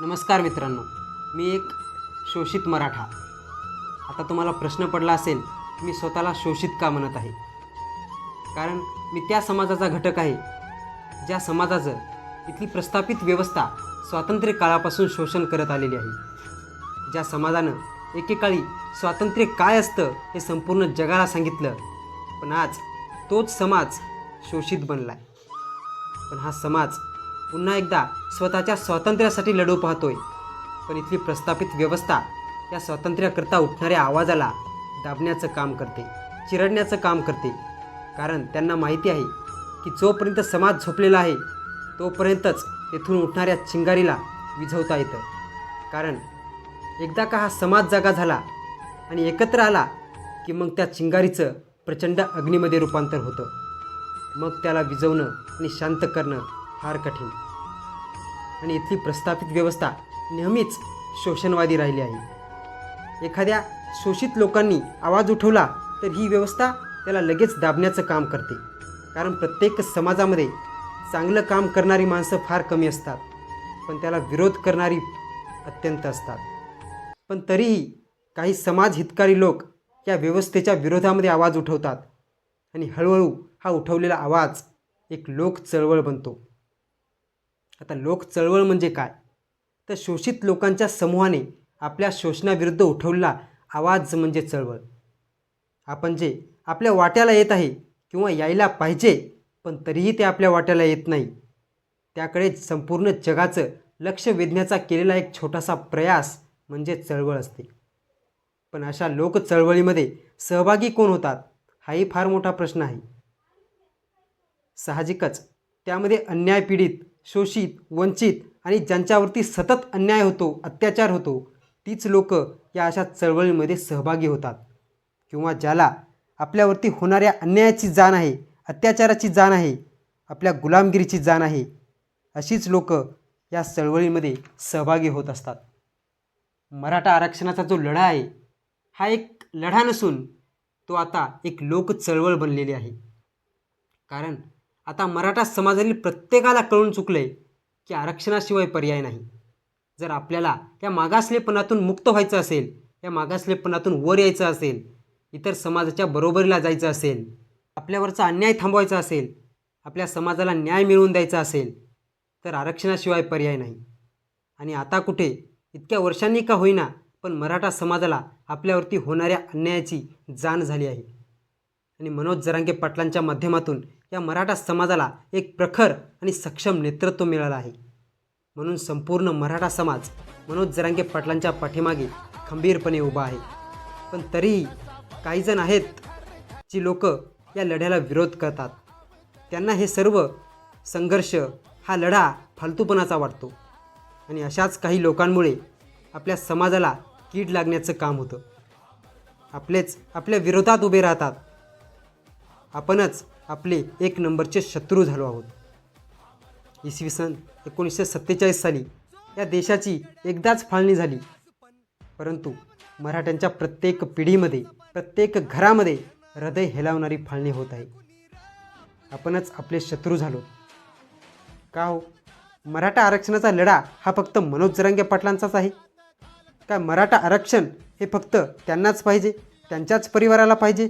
नमस्कार मित्रांनो मी एक शोषित मराठा. आता तुम्हाला प्रश्न पडला असेल मी स्वतःला शोषित का म्हणत आहे? कारण मी त्या समाजाचा घटक आहे ज्या समाजाचं इथली प्रस्थापित व्यवस्था स्वातंत्र्य काळापासून शोषण करत आलेली आहे. ज्या समाजानं एकेकाळी स्वातंत्र्य काय असतं हे संपूर्ण जगाला सांगितलं पण आज तोच समाज शोषित बनला आहे पण हा समाज पुन्हा एकदा स्वतःच्या स्वातंत्र्यासाठी लढू पाहतोय. पण इथली प्रस्थापित व्यवस्था या स्वातंत्र्याकरता उठणाऱ्या आवाजाला दाबण्याचं काम करते चिरडण्याचं काम करते. कारण त्यांना माहिती आहे की जोपर्यंत समाज झोपलेला आहे तोपर्यंतच तेथून उठणाऱ्या चिंगारीला विझवता येतं. कारण एकदा का हा समाज जागा झाला आणि एकत्र आला की मग त्या चिंगारीचं प्रचंड अग्नीमध्ये रूपांतर होतं. मग त्याला विझवणं आणि शांत करणं फार कठीण. आणि इथली प्रस्थापित व्यवस्था नेहमीच शोषणवादी राहिली आहे. एखाद्या शोषित लोकांनी आवाज उठवला तर ही व्यवस्था त्याला लगेच दाबण्याचं काम करते. कारण प्रत्येक समाजामध्ये चांगलं काम करणारी माणसं फार कमी असतात. पण त्याला विरोध करणारी अत्यंत असतात. पण तरीही काही समाज हितकारी लोक या व्यवस्थेच्या विरोधामध्ये आवाज उठवतात. आणि हळूहळू हा उठवलेला आवाज एक लोक चळवळ बनतो. आता लोक चळवळ म्हणजे काय? तर शोषित लोकांच्या समूहाने आपल्या शोषणाविरुद्ध उठवलेला आवाज म्हणजे चळवळ. आपण जे आपल्या वाट्याला येत आहे किंवा यायला पाहिजे पण तरीही ते आपल्या वाट्याला येत नाही. त्याकडे संपूर्ण जगाचं लक्ष वेधण्याचा केलेला एक छोटासा प्रयास म्हणजे चळवळ असते. पण अशा लोक चळवळीमध्ये सहभागी कोण होतात हाही फार मोठा प्रश्न आहे. साहजिकच त्यामध्ये अन्याय पीडित शोषित वंचित आणि ज्यांच्यावरती सतत अन्याय होतो अत्याचार होतो तीच लोक या अशा चळवळीमध्ये सहभागी होतात. किंवा ज्याला आपल्यावरती होणाऱ्या अन्यायाची जाण आहे अत्याचाराची जाण आहे आपल्या गुलामगिरीची जाण आहे अशीच लोक या चळवळीमध्ये सहभागी होत असतात. मराठा आरक्षणाचा जो लढा आहे हा एक लढा नसून तो आता एक लोक चळवळ बनलेली आहे. कारण आता मराठा समाजातील प्रत्येकाला कळून चुकलं आहे की आरक्षणाशिवाय पर्याय नाही. जर आपल्याला या मागासलेपणातून मुक्त व्हायचं असेल या मागासलेपणातून वर यायचं असेल इतर समाजाच्या बरोबरीला जायचं असेल आपल्यावरचा अन्याय थांबवायचा असेल आपल्या समाजाला न्याय मिळवून द्यायचा असेल तर आरक्षणाशिवाय पर्याय नाही. आणि आता कुठे? इतक्या वर्षांनी का होईना पण मराठा समाजाला आपल्यावरती होणाऱ्या अन्यायाची जाण झाली आहे. आणि मनोज जरांगे पाटलांच्या माध्यमातून या मराठा समाजाला एक प्रखर आणि सक्षम नेतृत्व मिळालं आहे. म्हणून संपूर्ण मराठा समाज मनोज जरांगे पाटलांच्या पाठीमागे खंबीरपणे उभा आहे. पण तरीही काही जण आहेत जी लोक या लढ्याला विरोध करतात. त्यांना हे सर्व संघर्ष हा लढा फालतूपणाचा वाटतो. आणि अशाच काही लोकांमुळे आपल्या समाजाला कीड लागण्याचं काम होतं. आपलेच आपल्या विरोधात उभे राहतात. आपणच आपले एक नंबरचे शत्रू झालो आहोत. इसवी सन एकोणीसशे सत्तेचाळीस साली या देशाची एकदाच फाळणी झाली. परंतु मराठ्यांच्या प्रत्येक पिढीमध्ये प्रत्येक घरामध्ये हृदय हेलावणारी फाळणी होत आहे. आपणच आपले शत्रू झालो. का हो? मराठा आरक्षणाचा लढा हा फक्त मनोज जरांगे पाटलांचाच आहे? काय मराठा आरक्षण हे फक्त त्यांनाच पाहिजे त्यांच्याच परिवाराला पाहिजे?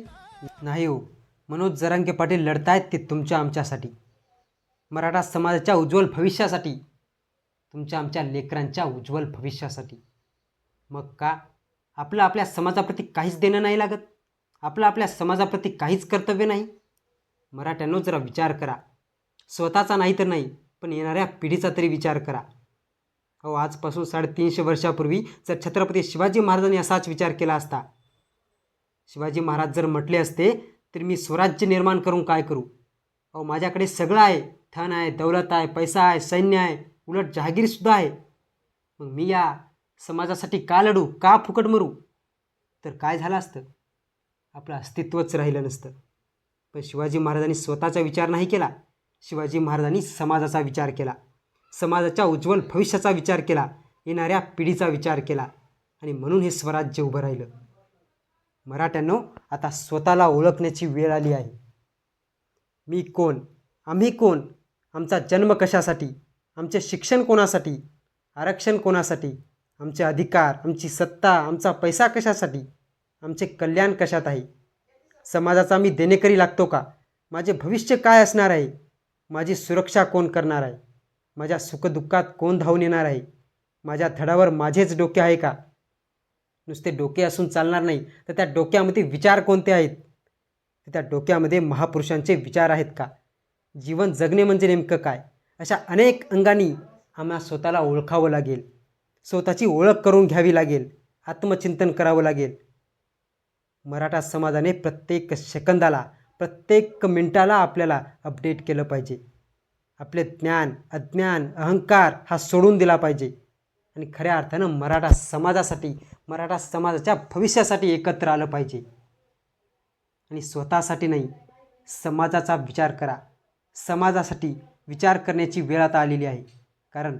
नाही हो. मनोज जरांगे पाटील लढतायत ते तुमच्या आमच्यासाठी. मराठा समाजाच्या उज्ज्वल भविष्यासाठी तुमच्या आमच्या लेकरांच्या उज्ज्वल भविष्यासाठी. मग का? आपलं आपल्या समाजाप्रती काहीच देणं नाही लागत. आपलं आपल्या समाजाप्रती काहीच कर्तव्य नाही. मराठ्यांनो जरा विचार करा. स्वतःचा नाही तर नाही पण येणाऱ्या पिढीचा तरी विचार करा. अहो आजपासून साडेतीनशे वर्षापूर्वी जर छत्रपती शिवाजी महाराजांनी असाच विचार केला असता शिवाजी महाराज जर म्हटले असते तर मी स्वराज्य निर्माण करून काय करू? अहो माझ्याकडे सगळं आहे. धन आहे दौलत आहे पैसा आहे सैन्य आहे उलट जहागीरसुद्धा आहे. मग मी या समाजासाठी का लढू? का फुकट मरू? तर काय झालं असतं? आपलं अस्तित्वच राहिलं नसतं. पण शिवाजी महाराजांनी स्वतःचा विचार नाही केला. शिवाजी महाराजांनी समाजाचा विचार केला. समाजाच्या उज्ज्वल भविष्याचा विचार केला. येणाऱ्या पिढीचा विचार केला. आणि म्हणून हे स्वराज्य उभं राहिलं. मराठ्यांनो आता स्वतःला ओळखण्याची वेळ आली आहे. मी कोण? आम्ही कोण? आमचा जन्म कशासाठी? आमचे शिक्षण कोणासाठी? आरक्षण कोणासाठी? आमचे अधिकार आमची सत्ता आमचा पैसा कशासाठी? आमचे कल्याण कशात आहे? समाजाचा मी देणेकरी लागतो का? माझे भविष्य काय असणार आहे? माझी सुरक्षा कोण करणार आहे? माझ्या सुखदुःखात कोण धावून येणार आहे? माझ्या धडावर माझेच डोके आहे का? नुसते डोके असून चालणार नाही. तर त्या डोक्यामध्ये विचार कोणते आहेत? तर त्या डोक्यामध्ये महापुरुषांचे विचार आहेत का? जीवन जगणे म्हणजे नेमकं काय? अशा अनेक अंगांनी आम्हाला स्वतःला ओळखावं लागेल. स्वतःची ओळख करून घ्यावी लागेल. आत्मचिंतन करावं लागेल. मराठा समाजाने प्रत्येक सेकंदाला प्रत्येक मिनटाला आपल्याला अपडेट केलं पाहिजे. आपले ज्ञान अज्ञान अहंकार हा सोडून दिला पाहिजे. आणि खऱ्या अर्थानं मराठा समाजासाठी मराठा समाजाच्या भविष्यासाठी एकत्र आलं पाहिजे. आणि स्वतःसाठी नाही समाजाचा विचार करा. समाजासाठी विचार करण्याची वेळ आता आलेली आहे. कारण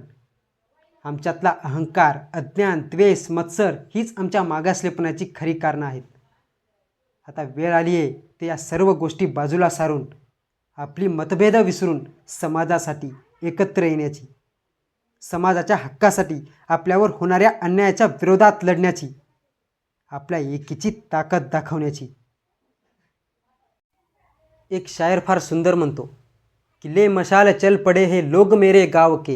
आमच्यातला अहंकार अज्ञान द्वेष मत्सर हीच आमच्या मागासलेपणाची खरी कारणं आहेत. आता वेळ आली आहे ते या सर्व गोष्टी बाजूला सारून आपली मतभेद विसरून समाजासाठी एकत्र येण्याची. समाजाच्या हक्कासाठी आपल्यावर होणाऱ्या अन्यायाच्या विरोधात लढण्याची आपल्या एकीची ताकद दाखवण्याची. एक शायर फार सुंदर म्हणतो कि ले मशाल चल पडे हे लोग मेरे गाव के.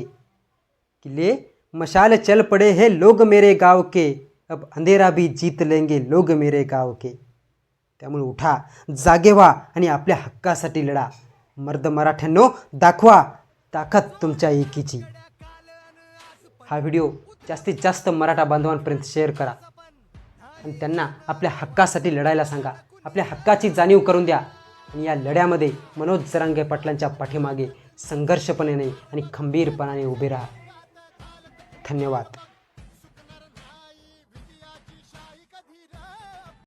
कि ले मशाल चल पड़े हे लोग मेरे गाव के अब अंधेरा भी जीत लेंगे लोग मेरे गाव के. त्यामुळे उठा जागे व्हा आणि आपल्या हक्कासाठी लढा. मर्द मराठ्यांनो दाखवा ताकद तुमच्या एकीची. हा व्हिडिओ जास्तीत जास्त मराठा बांधवांपर्यंत शेअर करा. आणि त्यांना आपल्या हक्कासाठी लढायला सांगा. आपल्या हक्काची जाणीव करून द्या. आणि या लढ्यामध्ये मनोज जरांगे पाटलांच्या पाठीमागे संघर्षपणे आणि खंबीरपणाने उभे राहा. धन्यवाद.